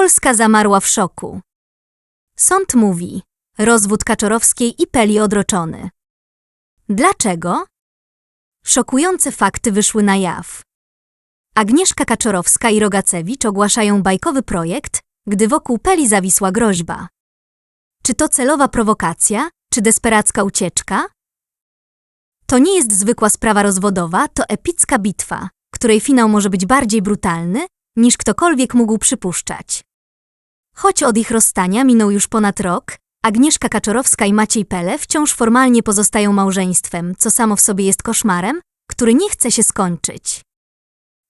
Polska zamarła w szoku. Sąd mówi, rozwód Kaczorowskiej i Peli odroczony. Dlaczego? Szokujące fakty wyszły na jaw. Agnieszka Kaczorowska i Rogacewicz ogłaszają bajkowy projekt, gdy wokół Peli zawisła groźba. Czy to celowa prowokacja, czy desperacka ucieczka? To nie jest zwykła sprawa rozwodowa, to epicka bitwa, której finał może być bardziej brutalny, niż ktokolwiek mógł przypuszczać. Choć od ich rozstania minął już ponad rok, Agnieszka Kaczorowska i Maciej Pele wciąż formalnie pozostają małżeństwem, co samo w sobie jest koszmarem, który nie chce się skończyć.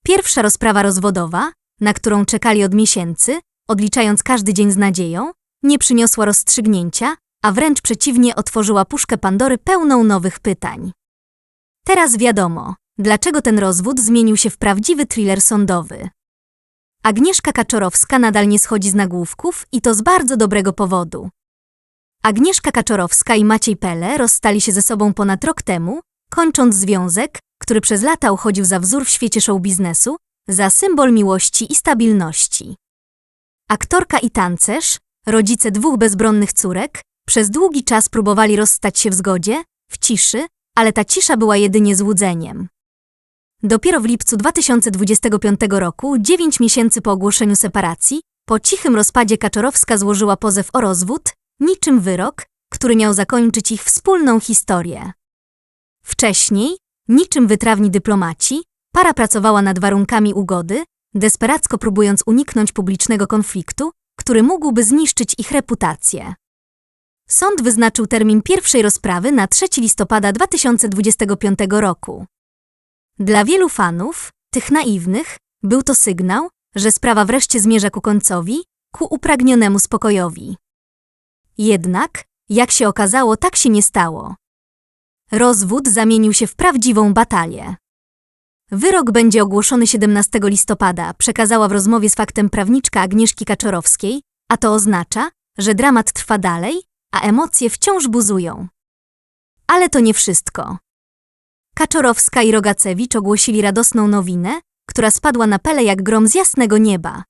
Pierwsza rozprawa rozwodowa, na którą czekali od miesięcy, odliczając każdy dzień z nadzieją, nie przyniosła rozstrzygnięcia, a wręcz przeciwnie otworzyła puszkę Pandory pełną nowych pytań. Teraz wiadomo, dlaczego ten rozwód zmienił się w prawdziwy thriller sądowy. Agnieszka Kaczorowska nadal nie schodzi z nagłówków i to z bardzo dobrego powodu. Agnieszka Kaczorowska i Maciej Pele rozstali się ze sobą ponad rok temu, kończąc związek, który przez lata uchodził za wzór w świecie show biznesu, za symbol miłości i stabilności. Aktorka i tancerz, rodzice dwóch bezbronnych córek, przez długi czas próbowali rozstać się w zgodzie, w ciszy, ale ta cisza była jedynie złudzeniem. Dopiero w lipcu 2025 roku, dziewięć miesięcy po ogłoszeniu separacji, po cichym rozpadzie Kaczorowska złożyła pozew o rozwód, niczym wyrok, który miał zakończyć ich wspólną historię. Wcześniej, niczym wytrawni dyplomaci, para pracowała nad warunkami ugody, desperacko próbując uniknąć publicznego konfliktu, który mógłby zniszczyć ich reputację. Sąd wyznaczył termin pierwszej rozprawy na 3 listopada 2025 roku. Dla wielu fanów, tych naiwnych, był to sygnał, że sprawa wreszcie zmierza ku końcowi, ku upragnionemu spokojowi. Jednak, jak się okazało, tak się nie stało. Rozwód zamienił się w prawdziwą batalię. Wyrok będzie ogłoszony 17 listopada, przekazała w rozmowie z faktem prawniczka Agnieszki Kaczorowskiej, a to oznacza, że dramat trwa dalej, a emocje wciąż buzują. Ale to nie wszystko. Kaczorowska i Rogacewicz ogłosili radosną nowinę, która spadła na pele jak grom z jasnego nieba.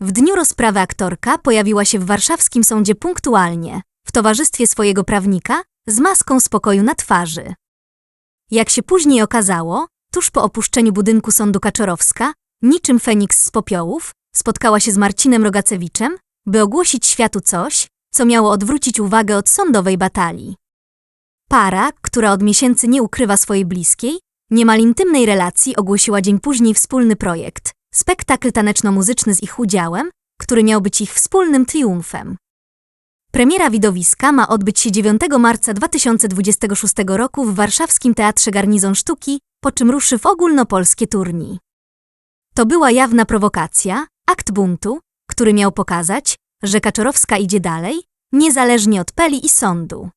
W dniu rozprawy aktorka pojawiła się w warszawskim sądzie punktualnie, w towarzystwie swojego prawnika, z maską spokoju na twarzy. Jak się później okazało, tuż po opuszczeniu budynku sądu Kaczorowska, niczym Feniks z popiołów, spotkała się z Marcinem Rogacewiczem, by ogłosić światu coś, co miało odwrócić uwagę od sądowej batalii. Para, która od miesięcy nie ukrywa swojej bliskiej, niemal intymnej relacji ogłosiła dzień później wspólny projekt, spektakl taneczno-muzyczny z ich udziałem, który miał być ich wspólnym triumfem. Premiera widowiska ma odbyć się 9 marca 2026 roku w warszawskim Teatrze Garnizon Sztuki, po czym ruszy w ogólnopolskie turni. To była jawna prowokacja, akt buntu, który miał pokazać, że Kaczorowska idzie dalej, niezależnie od peli i sądu.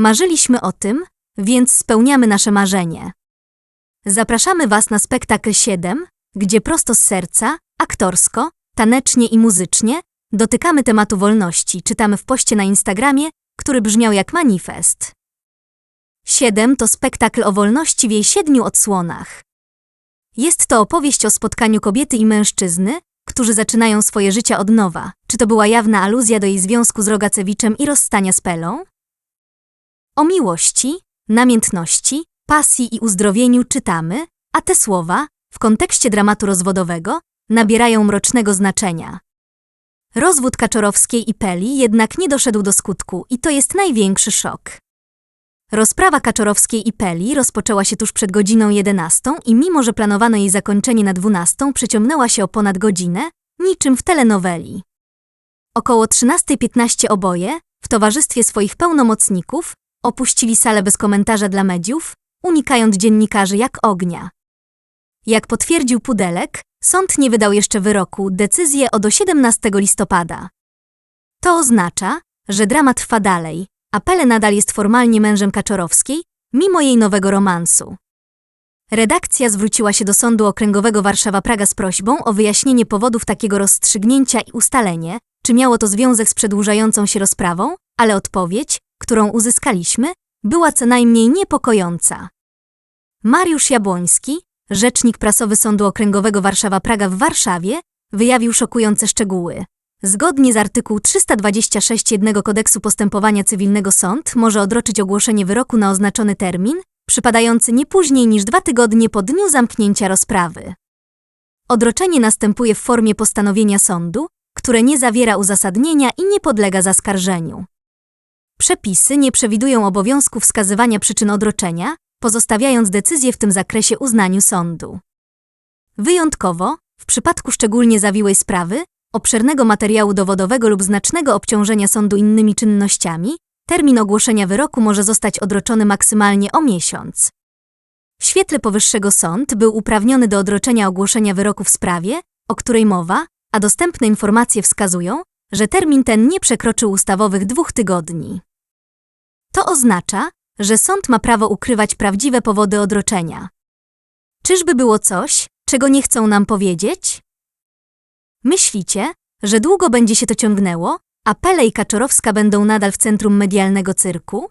Marzyliśmy o tym, więc spełniamy nasze marzenie. Zapraszamy Was na spektakl 7, gdzie prosto z serca, aktorsko, tanecznie i muzycznie dotykamy tematu wolności, czytamy w poście na Instagramie, który brzmiał jak manifest. 7 to spektakl o wolności w jej siedmiu odsłonach. Jest to opowieść o spotkaniu kobiety i mężczyzny, którzy zaczynają swoje życia od nowa. Czy to była jawna aluzja do jej związku z Rogacewiczem i rozstania z Pelą? O miłości, namiętności, pasji i uzdrowieniu czytamy, a te słowa, w kontekście dramatu rozwodowego, nabierają mrocznego znaczenia. Rozwód Kaczorowskiej i Peli jednak nie doszedł do skutku i to jest największy szok. Rozprawa Kaczorowskiej i Peli rozpoczęła się tuż przed godziną 11 i mimo, że planowano jej zakończenie na 12, przeciągnęła się o ponad godzinę, niczym w telenoweli. Około 13.15 oboje, w towarzystwie swoich pełnomocników, opuścili salę bez komentarza dla mediów, unikając dziennikarzy jak ognia. Jak potwierdził Pudelek, sąd nie wydał jeszcze wyroku, decyzję od 17 listopada. To oznacza, że drama trwa dalej, a Pele nadal jest formalnie mężem Kaczorowskiej, mimo jej nowego romansu. Redakcja zwróciła się do Sądu Okręgowego Warszawa-Praga z prośbą o wyjaśnienie powodów takiego rozstrzygnięcia i ustalenie, czy miało to związek z przedłużającą się rozprawą, ale odpowiedź, którą uzyskaliśmy, była co najmniej niepokojąca. Mariusz Jabłoński, rzecznik prasowy Sądu Okręgowego Warszawa-Praga w Warszawie, wyjawił szokujące szczegóły. Zgodnie z artykuł 326 jednego kodeksu postępowania cywilnego sąd może odroczyć ogłoszenie wyroku na oznaczony termin, przypadający nie później niż dwa tygodnie po dniu zamknięcia rozprawy. Odroczenie następuje w formie postanowienia sądu, które nie zawiera uzasadnienia i nie podlega zaskarżeniu. Przepisy nie przewidują obowiązku wskazywania przyczyn odroczenia, pozostawiając decyzję w tym zakresie uznaniu sądu. Wyjątkowo, w przypadku szczególnie zawiłej sprawy, obszernego materiału dowodowego lub znacznego obciążenia sądu innymi czynnościami, termin ogłoszenia wyroku może zostać odroczony maksymalnie o miesiąc. W świetle powyższego sąd był uprawniony do odroczenia ogłoszenia wyroku w sprawie, o której mowa, a dostępne informacje wskazują, że termin ten nie przekroczył ustawowych dwóch tygodni. To oznacza, że sąd ma prawo ukrywać prawdziwe powody odroczenia. Czyżby było coś, czego nie chcą nam powiedzieć? Myślicie, że długo będzie się to ciągnęło, a Pele i Kaczorowska będą nadal w centrum medialnego cyrku?